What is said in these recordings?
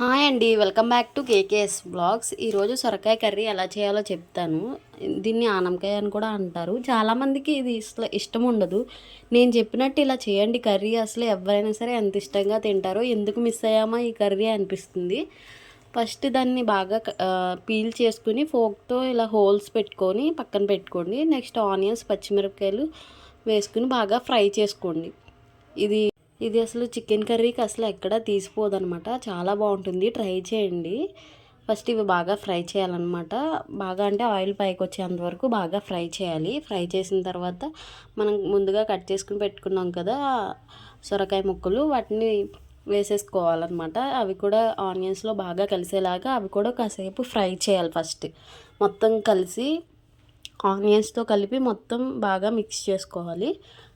Hi అండి welcome back to KKS blogs. ఈరోజు సొరకాయ కర్రీ ఎలా చేయాలో చెప్తాను. దీన్ని ఆనంకాయ అని కూడా అంటారు. చాలామందికి ఇది ఇష్టం ఉండదు. నేను చెప్పినట్టు ఇలా చేయండి కర్రీ. అసలు ఎవరైనా సరే ఎంత ఇష్టంగా తింటారో ఎందుకు మిస్ అయ్యామా ఈ కర్రీ అనిపిస్తుంది. ఫస్ట్ దాన్ని బాగా పీల్ చేసుకుని ఫోక్తో ఇలా హోల్స్ పెట్టుకొని పక్కన పెట్టుకోండి. నెక్స్ట్ ఆనియన్స్ పచ్చిమిరపకాయలు వేసుకుని బాగా ఫ్రై చేసుకోండి. ఇది ఇది అసలు చికెన్ కర్రీకి అసలు ఎక్కడ తీసిపోదనమాట. చాలా బాగుంటుంది. ట్రై చేయండి. ఫస్ట్ ఇవి బాగా ఫ్రై చేయాలన్నమాట. బాగా అంటే ఆయిల్ పైకి వచ్చేంత వరకు బాగా ఫ్రై చేయాలి. ఫ్రై చేసిన తర్వాత మనం ముందుగా కట్ చేసుకుని పెట్టుకున్నాం కదా సొరకాయ ముక్కలు వాటిని వేసేసుకోవాలన్నమాట. అవి కూడా ఆనియన్స్లో బాగా కలిసేలాగా అవి కూడా కాసేపు ఫ్రై చేయాలి ఫస్ట్. మొత్తం కలిసి ఆనియన్స్తో కలిపి మొత్తం బాగా మిక్స్ చేసుకోవాలి.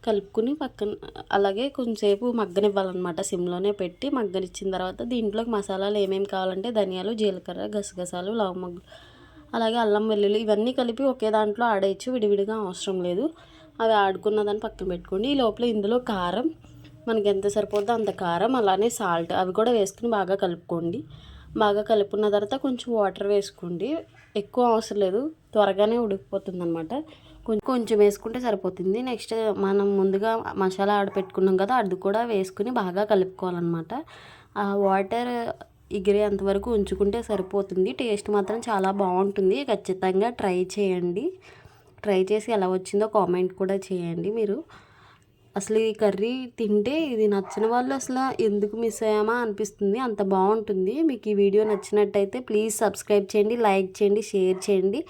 కలుపుకుని పక్కన అలాగే కొంచెంసేపు మగ్గనివ్వాలన్నమాట సిమ్లోనే పెట్టి మగ్గనిచ్చిన తర్వాత దీంట్లోకి మసాలాలు ఏమేమి కావాలంటే ధనియాలు జీలకర్ర గసగసాలు లవంగ అలాగే అల్లం వెల్లుల్లి ఇవన్నీ కలిపి ఒకే దాంట్లో ఆడేయచ్చు విడివిడిగా అవసరం లేదు. అవి ఆడుకున్న దాన్ని పక్కన పెట్టుకోండి. ఈ లోపల ఇందులో కారం మనకి ఎంత సరిపోద్దో అంత కారం అలానే సాల్ట్ అవి కూడా వేసుకుని బాగా కలుపుకోండి. బాగా కలుపుకున్న తర్వాత కొంచెం వాటర్ వేసుకోండి. ఎక్కువ అవసరం లేదు. త్వరగానే ఉడికిపోతుంది అనమాట కొంచెం వేసుకుంటే సరిపోతుంది. నెక్స్ట్ మనం ముందుగా మసాలా ఆడపెట్టుకున్నాం కదా అది కూడా వేసుకుని బాగా కలుపుకోవాలన్నమాట. ఆ వాటర్ ఎగిరేంత వరకు ఉంచుకుంటే సరిపోతుంది. టేస్ట్ మాత్రం చాలా బాగుంటుంది. ఖచ్చితంగా ట్రై చేయండి. ట్రై చేసి ఎలా వచ్చిందో కామెంట్ కూడా చేయండి మీరు. అసలు ఈ కర్రీ తింటే ఇది నచ్చిన వాళ్ళు అసలు ఎందుకు మిస్ అయ్యామా అనిపిస్తుంది. అంత బాగుంటుంది. మీకు ఈ వీడియో నచ్చినట్టయితే ప్లీజ్ సబ్స్క్రైబ్ చేయండి లైక్ చేయండి షేర్ చేయండి.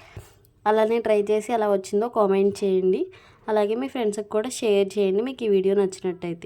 అలానే ట్రై చేసి ఎలా వచ్చిందో కామెంట్ చేయండి. అలాగే మీ ఫ్రెండ్స్కి కూడా షేర్ చేయండి. మీకు ఈ వీడియో నచ్చినట్టయితే.